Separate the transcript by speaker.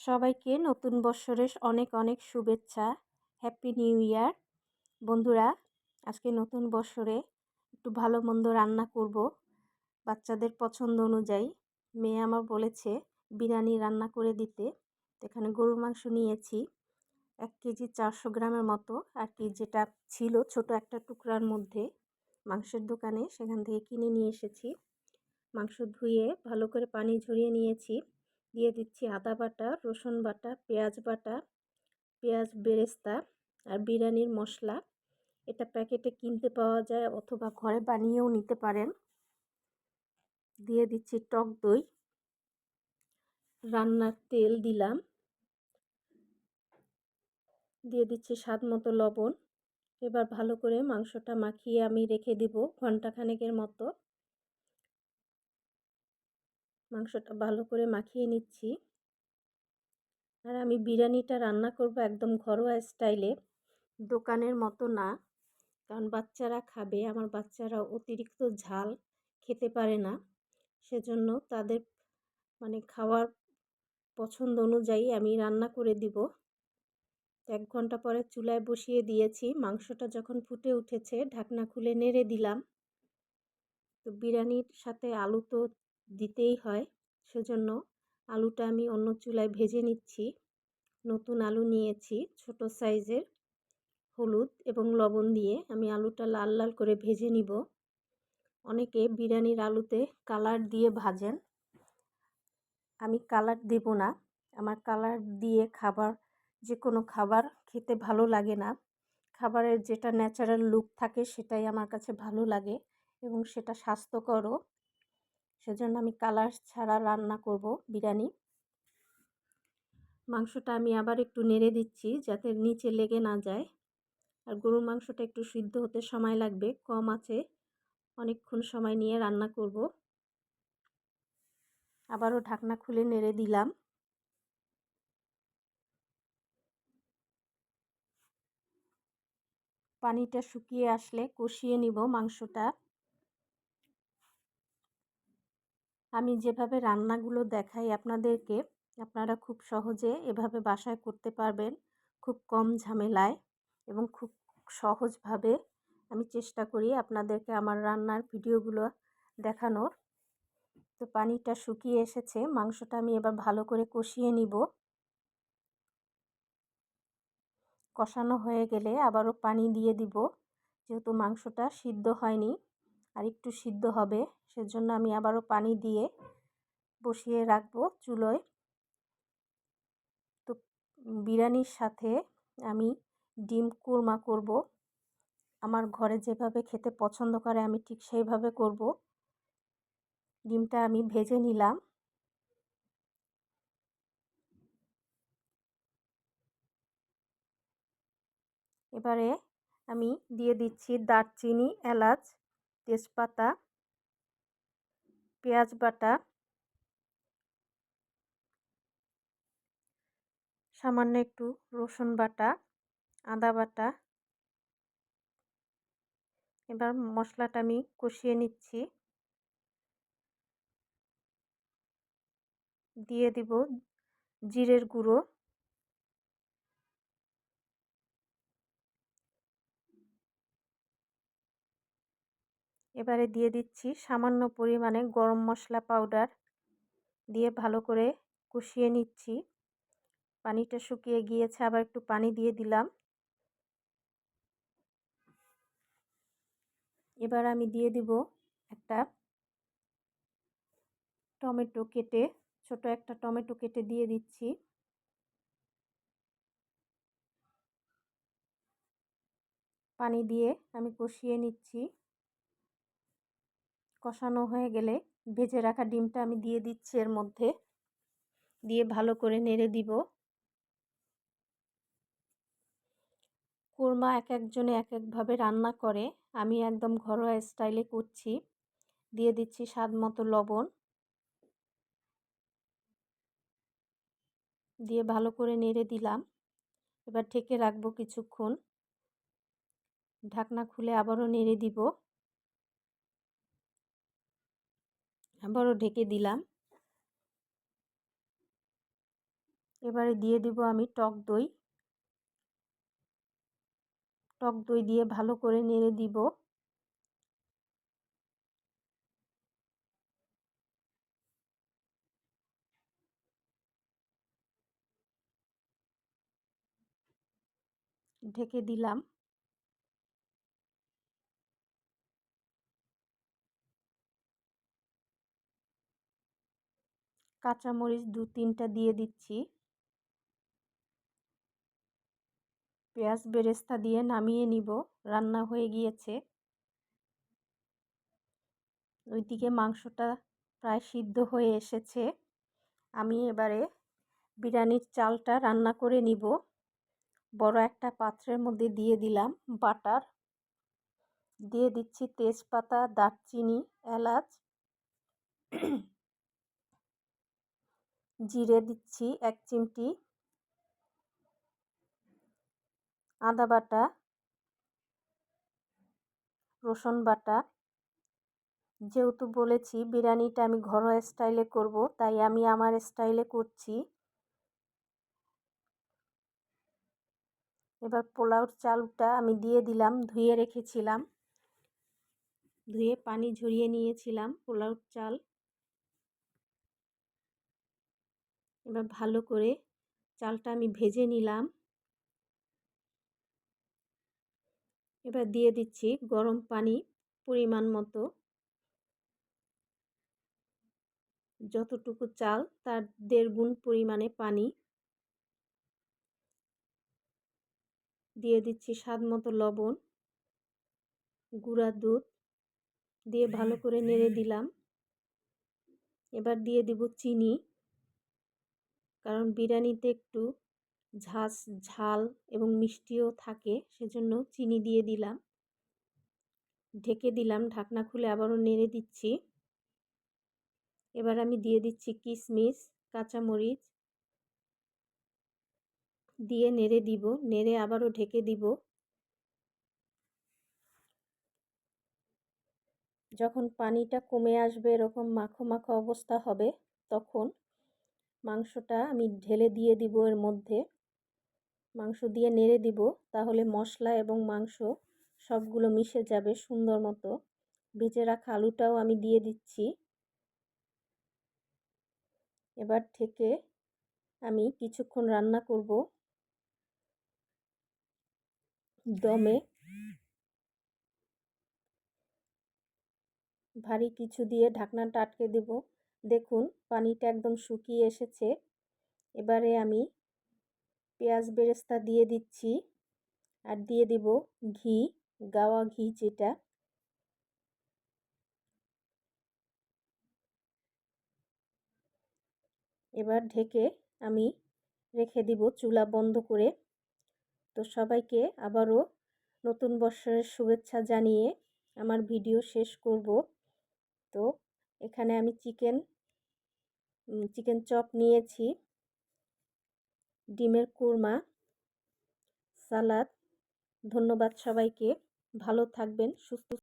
Speaker 1: সবাইকে নতুন বৎসরের অনেক অনেক শুভেচ্ছা। হ্যাপি নিউ ইয়ার বন্ধুরা, আজকে নতুন বছরে একটু ভালো মন্দ রান্না করব। বাচ্চাদের পছন্দ অনুযায়ী। মেয়ে আমার বলেছে বিরিয়ানি রান্না করে দিতে। এখানে গরুর মাংস নিয়েছি। এক কেজি চারশো গ্রামের মতো। আর কি যেটা ছিল ছোট একটা টুকরার মধ্যে মাংসের দোকানে, সেখান থেকে কিনে নিয়ে এসেছি। মাংস ধুয়ে ভালো করে পানি ঝরিয়ে নিয়েছি। দিয়ে দিচ্ছি আদা বাটা, রসুন বাটা, পেঁয়াজ বাটা, পেঁয়াজ বেরেস্তা আর বিরিয়ানির মশলা। এটা প্যাকেটে কিনতে পাওয়া যায় অথবা ঘরে বানিয়েও নিতে পারেন। দিয়ে দিচ্ছি টক দই। রান্নার তেল দিলাম। দিয়ে দিচ্ছি স্বাদ মতো লবণ। এবার ভালো করে মাংসটা মাখিয়ে আমি রেখে দিব ঘন্টাখানেকের মতো। মাংসটা ভালো করে মাখিয়ে নিচ্ছি। আর আমি বিরিয়ানিটা রান্না করব একদম ঘরোয়া স্টাইলে। দোকানের মতো না, কারণ বাচ্চারা খাবে, আমার বাচ্চারা অতিরিক্ত ঝাল খেতে পারে না। সেজন্য তাদের মানে খাওয়ার পছন্দ অনুযায়ী আমি রান্না করে দিব। এক ঘণ্টা পরে চুলায় বসিয়ে দিয়েছি, মাংসটা যখন ফুটে উঠেছে, ঢাকনা খুলে নেড়ে দিলাম। তো বিরিয়ানির সাথে আলু তো দিতেই হয়। সেজন্য আলুটা আমি অন্য চুলায় ভেজে নিচ্ছি। নতুন আলু নিয়েছি, ছোট সাইজের হলুদ এবং লবণ দিয়ে। আমি আলুটা লাল লাল করে ভেজে নিব। অনেকে বিরিয়ানির আলুতে কালার দিয়ে ভাজেন। আমি কালার দেব না। আমার কালার দিয়ে খাবার যে কোনো খাবার খেতে ভালো লাগে না। খাবারের যেটা ন্যাচারাল লুক থাকে সেটাই আমার কাছে ভালো লাগে এবং সেটা স্বাস্থ্যকরও। সেজন্য আমি কালার ছাড়া রান্না করব বিরিয়ানি। মাংসটা আমি আবার একটু নেড়ে দিচ্ছি যাতে নিচে লেগে না যায়। আর গরুর মাংসটা একটু সিদ্ধ হতে সময় লাগবে, কম আছে। অনেকক্ষণ সময় নিয়ে রান্না করব। আবারও ঢাকনা খুলে নেড়ে দিলাম। পানিটা শুকিয়ে আসলে কষিয়ে নিব মাংসটা। আমি যেভাবে রান্নাগুলো দেখাই আপনাদেরকে, আপনারা খুব সহজে এভাবে বাসায় করতে পারবেন। খুব কম ঝামেলায় এবং খুব সহজভাবে আমি চেষ্টা করি আপনাদেরকে আমার রান্নার ভিডিওগুলো দেখানোর। তো পানিটা শুকিয়ে এসেছে, মাংসটা আমি এবার ভালো করে কষিয়ে নিব। কষানো হয়ে গেলে আবারও পানি দিয়ে দিব। যেহেতু মাংসটা সিদ্ধ হয়নি আর একটু সিদ্ধ হবে, সেজন্য আমি আবারও পানি দিয়ে বসিয়ে রাখব চুলোয়। তো বিরিয়ানির সাথে আমি ডিম কুরমা করব। আমার ঘরে যেভাবে খেতে পছন্দ করে আমি ঠিক সেইভাবে করব। ডিমটা আমি ভেজে নিলাম। এবারে আমি দিয়ে দিচ্ছি দারচিনি, এলাচ তেজপাতা, পেঁয়াজ বাটা, সামান্য একটু রসুন বাটা, আদা বাটা। এবার মশলাটা আমি কষিয়ে নিচ্ছি। দিয়ে দিব জিরের গুঁড়ো। এবারে দিয়ে দিচ্ছি সামান্য পরিমাণে গরম মশলা পাউডার দিয়ে ভালো করে কষিয়ে নিচ্ছি। পানিটা শুকিয়ে গিয়েছে, আবার একটু পানি দিয়ে দিলাম। এবার আমি দিয়ে দিব একটা টমেটো কেটে, ছোট একটা টমেটো কেটে দিয়ে দিচ্ছি। পানি দিয়ে আমি কষিয়ে নিচ্ছি। কষানো হয়ে গেলে ভেজে রাখা ডিমটা আমি দিয়ে দিচ্ছি এর মধ্যে। দিয়ে ভালো করে নেড়ে দিব। কোরমা এক একজনে এক একভাবে রান্না করে। আমি একদম ঘরোয়া স্টাইলে করছি। দিয়ে দিচ্ছি স্বাদ মতো লবণ। দিয়ে ভালো করে নেড়ে দিলাম। এবার ঢেকে রাখব কিছুক্ষণ। ঢাকনা খুলে আবারও নেড়ে দিব। আবারও ঢেকে দিলাম। এবারে দিয়ে দিব আমি টক দই। টক দই দিয়ে ভালো করে নেড়ে দিব। ঢেকে দিলাম। কাঁচামরিচ দু তিনটা দিয়ে দিচ্ছি। পেঁয়াজ বেরেস্তা দিয়ে নামিয়ে নিব, রান্না হয়ে গিয়েছে। ওইদিকে মাংসটা প্রায় সিদ্ধ হয়ে এসেছে। আমি এবারে বিরিয়ানির চালটা রান্না করে নিব। বড় একটা পাত্রের মধ্যে দিয়ে দিলাম বাটার। দিয়ে দিচ্ছি তেজপাতা, দারচিনি, এলাচ জিরে দিচ্ছি এক চিমটি। আদা বাটা। রসুন বাটা। যেহেতু বলেছি বিরিয়ানিটা আমি ঘরোয়া স্টাইলে করব, তাই আমি আমার স্টাইলে করছি। এবার পোলাওর চালটা আমি দিয়ে দিলাম, ধুয়ে রেখেছিলাম। ধুয়ে পানি ঝরিয়ে নিয়েছিলাম পোলাওর চাল। এবার ভালো করে চালটা আমি ভেজে নিলাম। এবার দিয়ে দিচ্ছি গরম পানি পরিমাণ মতো। যতটুকু চাল তার দেড় গুণ পরিমাণে পানি। দিয়ে দিচ্ছি স্বাদ মতো লবণ, গুঁড়া দুধ দিয়ে ভালো করে নেড়ে দিলাম। এবার দিয়ে দিব চিনি। কারণ বিরিয়ানিতে একটু ঝাঁস ঝাল এবং মিষ্টিও থাকে, সেজন্য চিনি দিয়ে দিলাম। ঢেকে দিলাম, ঢাকনা খুলে আবারও নেড়ে দিচ্ছি। এবার আমি দিয়ে দিচ্ছি কিশমিশ কাঁচামরিচ। দিয়ে নেড়ে দিব, নেড়ে আবারও ঢেকে দিব। যখন পানিটা কমে আসবে, এরকম মাখো মাখো অবস্থা হবে, তখন মাংসটা আমি ঢেলে দিয়ে দিব এর মধ্যে। মাংস দিয়ে নেড়ে দিব, তাহলে মশলা এবং মাংস সবগুলো মিশে যাবে সুন্দর মতো। ভেজে রাখা আলুটাও আমি দিয়ে দিচ্ছি। এবার থেকে আমি কিছুক্ষণ রান্না করব। দমে। ভারী কিছু দিয়ে ঢাকনাটা আটকে দেব। দেখুন, পানিটা একদম শুকিয়ে এসেছে। এবারে আমি পেঁয়াজ বেরেস্তা দিয়ে দিচ্ছি আর দিয়ে দিব ঘি, গাওয়া ঘি যেটা। এবার ঢেকে আমি রেখে দিব চুলা বন্ধ করে। তো সবাইকে আবারও নতুন বছরের শুভেচ্ছা জানিয়ে আমার ভিডিও শেষ করব। তো এখানে আমি চিকেন চিকেন চপ নিয়েছি। ডিমের কুরমা সালাদ। ধন্যবাদ সবাইকে। ভালো থাকবেন সুস্থ